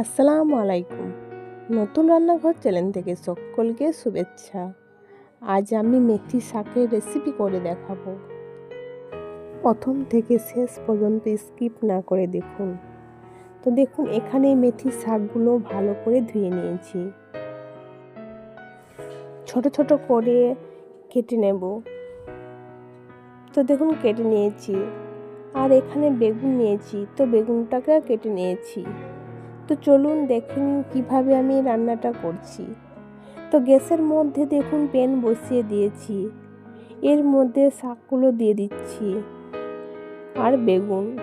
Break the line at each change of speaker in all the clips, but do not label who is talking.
আসসালামু আলাইকুম। নতুন রান্নাঘর চ্যানেল থেকে সকলকে শুভেচ্ছা। আজ আমি মেথি শাকের রেসিপি করে দেখাবো। প্রথম থেকে শেষ পর্যন্ত স্কিপ না করে দেখুন। তো দেখুন, এখানে মেথি শাকগুলো ভালো করে ধুয়ে নিয়েছি। ছোট ছোট করে কেটে নেব। তো দেখুন, কেটে নিয়েছি। আর এখানে বেগুন নিয়েছি, তো বেগুনটাকে কেটে নিয়েছি। তো চলুন দেখে নিন কীভাবে আমি রান্নাটা করছি। তো গ্যাসের মধ্যে দেখুন, প্যান বসিয়ে দিয়েছি। এর মধ্যে শাকগুলো দিয়ে দিচ্ছি আর বেগুন।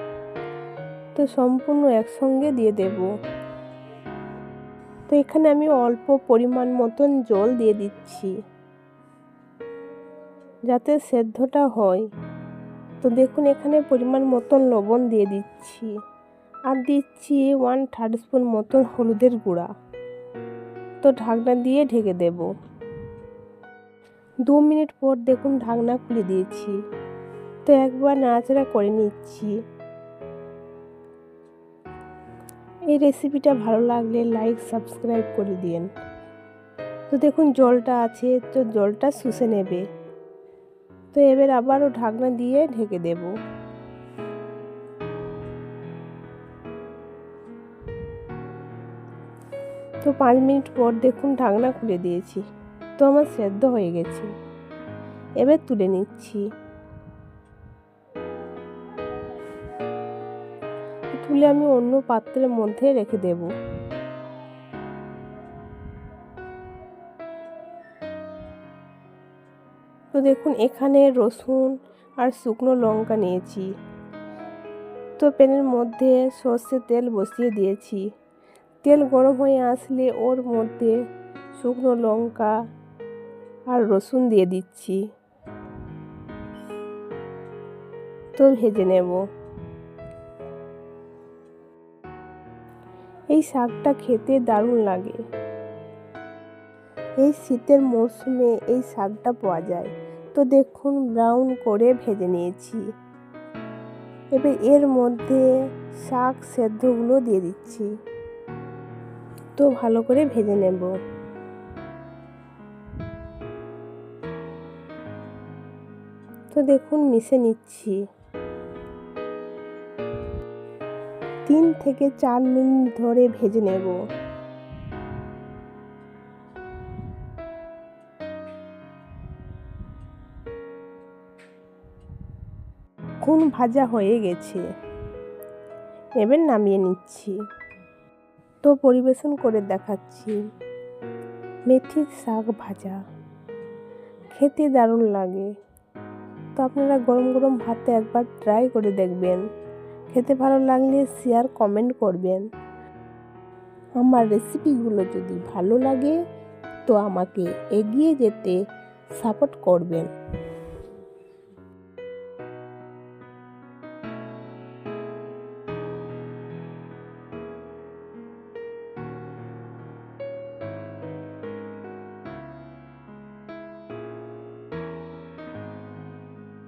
তো সম্পূর্ণ একসঙ্গে দিয়ে দেব। তো এখানে আমি অল্প পরিমাণ মতন জল দিয়ে দিচ্ছি। যাতে সেদ্ধটা হয়। তো দেখুন, এখানে পরিমাণ মতন লবণ দিয়ে দিচ্ছি। আর দিচ্ছি ওয়ান থার্ড স্পুন মতন হলুদের গুঁড়া। তো ঢাকনা দিয়ে ঢেকে দেব। দু মিনিট পর দেখুন, ঢাকনা খুলে দিয়েছি। তো একবার নাড়াচাড়া করে নিচ্ছি। এই রেসিপিটা ভালো লাগলে লাইক সাবস্ক্রাইব করে দিন তো দেখুন জলটা আছে তো জলটা শুষে নেবে। তো এবার আবারও ঢাকনা দিয়ে ঢেকে দেবো। তো পাঁচ মিনিট পর দেখুন ঢাকনা খুলে দিয়েছি। তো আমার সেদ্ধ হয়ে গেছে। এবার তুলে নিচ্ছি। তুলে আমি অন্য পাত্রের মধ্যে রেখে দেব। তো দেখুন, এখানে রসুন আর শুকনো লঙ্কা নিয়েছি। তো প্যানের মধ্যে সর্ষের তেল বসিয়ে দিয়েছি। তেল গরম হয়ে আসলে ওর মধ্যে শুকনো লঙ্কা আর রসুন দিয়ে দিচ্ছি। তো ভেজে নেব। এই শাকটা খেতে দারুণ লাগে। এই শীতের মরশুমে এই শাকটা পাওয়া যায়। তো দেখুন ব্রাউন করে ভেজে নিয়েছি। এবার এর মধ্যে শাক সেদ্ধগুলো দিয়ে দিচ্ছি। তো ভালো করে ভেজে নেব। তো দেখুন, মিশে নিচ্ছি। তিন থেকে চার মিনিট ধরে ভেজে নেব। খুন ভাজা হয়ে গেছে। এবার নামিয়ে নিচ্ছি। তো পরিবেশন করে দেখাচ্ছি। মেথির শাক ভাজা। খেতে দারুণ লাগে। তো আপনারা গরম গরম ভাতে একবার ট্রাই করে দেখবেন। খেতে ভালো লাগলে শেয়ার কমেন্ট করবেন। আমার রেসিপিগুলো যদি ভালো লাগে, তো আমাকে এগিয়ে যেতে সাপোর্ট করবেন।